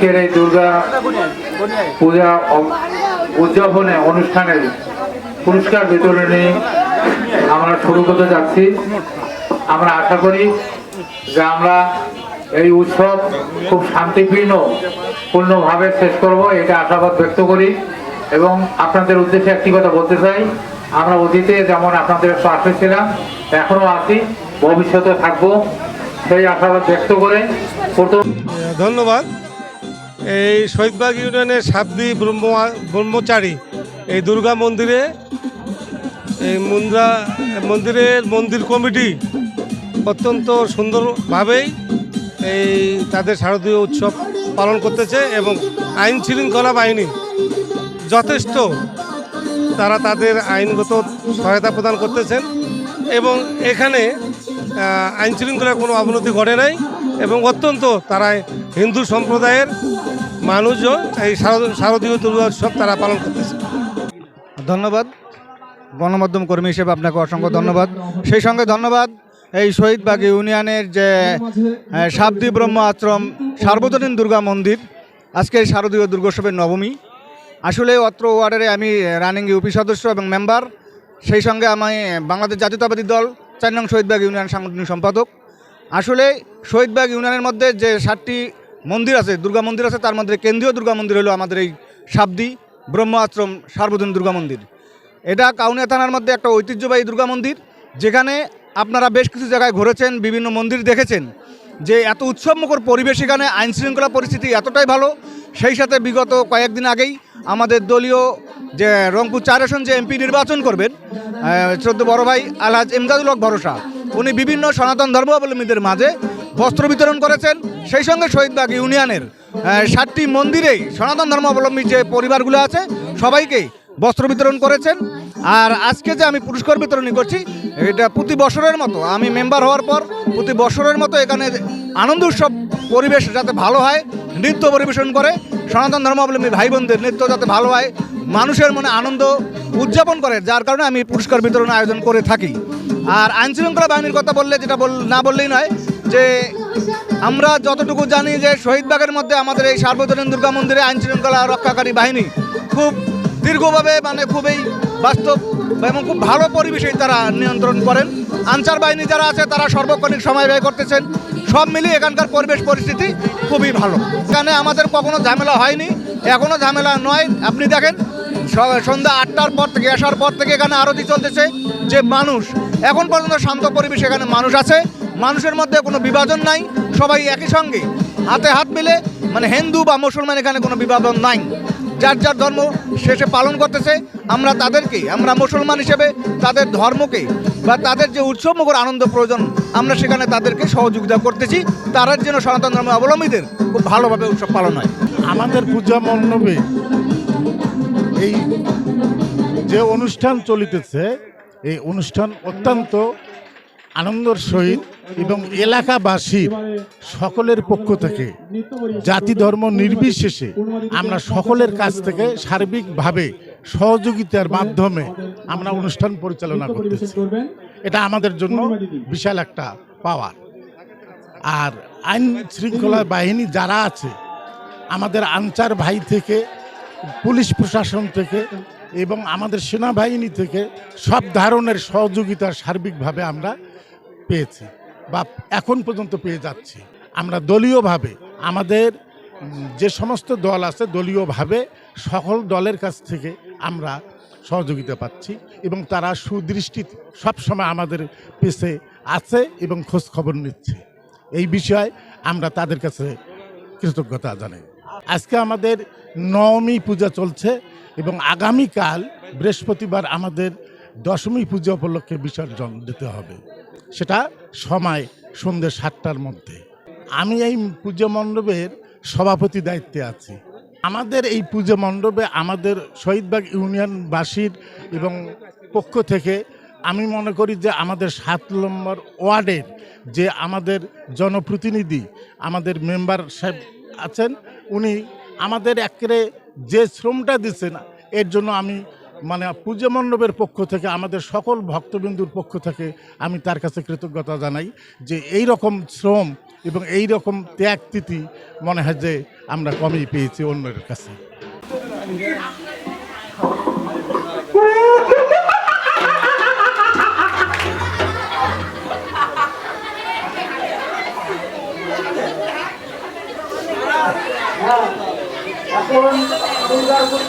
আজকের এই দুর্গা পূজা উদযাপনে অনুষ্ঠানের পুরস্কার বিতরণী আমরা শুরু করতে যাচ্ছি। আমরা আশা করি যে আমরা এই উৎসব খুব শান্তিপূর্ণ, পূর্ণভাবে শেষ করব, এটা আশাবাদ ব্যক্ত করি। এবং আপনাদের উদ্দেশ্যে একটি কথা বলতে চাই। আমরা অতীতে যেমন আপনাদের পাশে ছিলাম এখনও আছি ভবিষ্যতে থাকব। সেই আশাবাদ ব্যক্ত করে প্রথম ধন্যবাদ। এই শহীদবাগ ইউনিয়নের সাবদি ব্রহ্ম ব্রহ্মচারী, এই দুর্গা মন্দিরে, এই মুন্দ্রা মন্দিরের মন্দির কমিটি অত্যন্ত সুন্দরভাবেই এই তাদের শারদীয় উৎসব পালন করতেছে এবং আইন শৃঙ্খলা বাহিনী যথেষ্ট তারা তাদের আইনগত সহায়তা প্রদান করতেছেন এবং এখানে আইন শৃঙ্খলার কোনো অবনতি ঘটে নাই এবং অত্যন্ত তারা হিন্দু সম্প্রদায়ের মানুষজন এই শারদীয় দুর্গা উৎসব তারা পালন করতেছে। ধন্যবাদ। গণমাধ্যম কর্মী হিসেবে আপনাকে অসংখ্য ধন্যবাদ। সেই সঙ্গে ধন্যবাদ এই শহীদবাগ ইউনিয়নের যে সাবদি ব্রহ্ম আশ্রম সার্বজনীন দুর্গা মন্দির, আজকে শারদীয় দুর্গোৎসবের নবমী। আসলে অত্র ওয়ার্ডের আমি রানিং ইউপি সদস্য এবং মেম্বার। সেই সঙ্গে আমি বাংলাদেশ জাতীয়তাবাদী দল, চার নং শহীদবাগ ইউনিয়ন সাংগঠনিক সম্পাদক। আসলে শহীদবাগ ইউনিয়নের মধ্যে যে সাতটি মন্দির আছে, দুর্গা মন্দির আছে, তার মধ্যে কেন্দ্রীয় দুর্গা মন্দির হলো আমাদের এই সাবদি ব্রহ্ম আশ্রম সার্বজনীন দুর্গা মন্দির। এটা কাউনিয়া থানার মধ্যে একটা ঐতিহ্যবাহী দুর্গা মন্দির, যেখানে আপনারা বেশ কিছু জায়গায় ঘুরেছেন, বিভিন্ন মন্দির দেখেছেন। যে এত উৎসবমুখর পরিবেশ এখানে আইন শৃঙ্খলা পরিস্থিতি এতটাই ভালো, সেই সাথে বিগত কয়েকদিন আগেই আমাদের দলীয় যে রংপুর চার আসন যে এমপি নির্বাচন করবেন শ্রদ্ধ বড় ভাই আলহাজ এমদাদুল হক ভরসা, উনি বিভিন্ন সনাতন ধর্মাবলম্বীদের মাঝে বস্ত্র বিতরণ করেছেন। সেই সঙ্গে শহীদবাগ ইউনিয়নের সাতটি মন্দিরেই সনাতন ধর্মাবলম্বী যে পরিবারগুলো আছে সবাইকে বস্ত্র বিতরণ করেছেন। আর আজকে যে আমি পুরস্কার বিতরণী করছি, এটা প্রতি বছরের মতো, আমি মেম্বার হওয়ার পর প্রতি বছরের মতো এখানে আনন্দ উৎসব পরিবেশ যাতে ভালো হয়, নৃত্য পরিবেশন করে, সনাতন ধর্মাবলম্বী ভাই বোনদের নৃত্য যাতে ভালো হয়, মানুষের মনে আনন্দ উদযাপন করে, যার কারণে আমি পুরস্কার বিতরণ আয়োজন করে থাকি। আর আইন শৃঙ্খলা বাহিনীর কথা বললে, যেটা বল না বললেই নয় যে আমরা যতটুকু জানি যে শহীদবাগের মধ্যে আমাদের এই সার্বজনীন দুর্গা মন্দিরে আইন শৃঙ্খলা রক্ষাকারী বাহিনী খুব দীর্ঘভাবে মানে খুবই বাস্তব এবং খুব ভালো পরিবেশেই তারা নিয়ন্ত্রণ করেন। আনসার বাহিনী যারা আছে, তারা সর্বক্ষণিক সময় ব্যয় করতেছেন। সব মিলিয়ে এখানকার পরিবেশ পরিস্থিতি খুবই ভালো। এখানে আমাদের কখনো ঝামেলা হয়নি এখনও ঝামেলা নয়। আপনি দেখেন সন্ধ্যা আটটার পর থেকে, আসার পর থেকে এখানে আরতি চলতেছে যে মানুষ। এখন পর্যন্ত শান্ত পরিবেশ এখানে মানুষ আছে। মানুষের মধ্যে কোনো বিভাজন নাই, সবাই একই সঙ্গে, হাতে হাত মিলে মানে হিন্দু বা মুসলমান এখানে কোনো বিভাজন নাই। যার যার ধর্ম শেষে পালন করতেছে, আমরা তাদেরকে, আমরা মুসলমান হিসেবে তাদের ধর্মকে বা তাদের যে উৎসবমুখর আনন্দ প্রয়োজন, আমরা সেখানে তাদেরকে সহযোগিতা করতেছি। তারা যেন সনাতন ধর্ম অবলম্বীদের খুব ভালোভাবে উৎসব পালন হয়। আমাদের পূজা মণ্ডপে এই যে অনুষ্ঠান চলিতেছে, এই অনুষ্ঠান অত্যন্ত আনন্দর সহিত এবং এলাকাবাসীর সকলের পক্ষ থেকে, জাতি ধর্ম নির্বিশেষে আমরা সকলের কাছ থেকে সার্বিকভাবে সহযোগিতার মাধ্যমে আমরা অনুষ্ঠান পরিচালনা করতেছি। এটা আমাদের জন্য বিশাল একটা পাওয়ার। আর আইন শৃঙ্খলা বাহিনী যারা আছে, আমাদের আনসার ভাই থেকে, পুলিশ প্রশাসন থেকে এবং আমাদের সেনাবাহিনী থেকে সব ধরনের সহযোগিতা সার্বিকভাবে আমরা পেয়েছি। বা এখন পর্যন্ত পেয়ে যাচ্ছি। আমরা দলীয়ভাবে, আমাদের যে সমস্ত দল আছে দলীয়ভাবে সকল দলের কাছ থেকে আমরা সহযোগিতা পাচ্ছি এবং তারা সুদৃষ্টি সবসময় আমাদের পেছে আছে এবং খোঁজ খবর নিচ্ছে। এই বিষয়ে আমরা তাদের কাছে কৃতজ্ঞতা জানাই। আজকে আমাদের নবমী পূজা চলছে এবং আগামীকাল বৃহস্পতিবার আমাদের দশমী পূজা উপলক্ষে বিসর্জন দিতে হবে। সেটা সময় সন্ধ্যে সাতটার মধ্যে। আমি এই পূজা মণ্ডপের সভাপতি দায়িত্বে আছি। আমাদের এই পূজা মণ্ডপে আমাদের শহীদবাগ ইউনিয়নবাসীর এবং পক্ষ থেকে আমি মনে করি যে আমাদের সাত নম্বর ওয়ার্ডের যে আমাদের জনপ্রতিনিধি, আমাদের মেম্বার সাহেব আছেন, উনি আমাদের একরে যে শ্রমটা দিচ্ছেন, এর জন্য আমি মানে পূজা মণ্ডপের পক্ষ থেকে, আমাদের সকল ভক্তবিন্দুর পক্ষ থেকে আমি তার কাছে কৃতজ্ঞতা জানাই যে এই রকম শ্রম এবং এই রকম ত্যাগ তিথি মনে হয় যে আমরা কমই পেয়েছি অন্যের কাছে।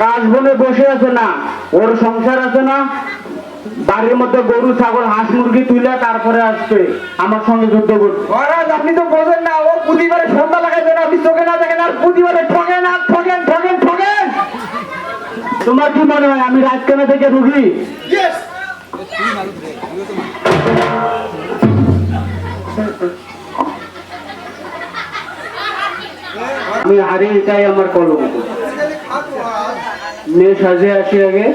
কাজ বলে বসে আছে না ওর সংসার আছে না বাড়ির মধ্যে গরু ছাগল হাঁস মুরগি তুলে তারপরে আসবে আমার সঙ্গে যুদ্ধ করবে। মহারাজ আপনি তো বোঝেন না ও প্রতিবারে সন্ধ্যা লাগাইবে না আপনি চোখে না দেখেন আর প্রতিবারে ঠগেন আর ঠগেন ঠগেন ঠগেন। তোমার কি মনে হয় আমি রাজকানা থেকে রুগী আমি হারি এটাই আমার কলম মেয়ে সাজে আসি আগে।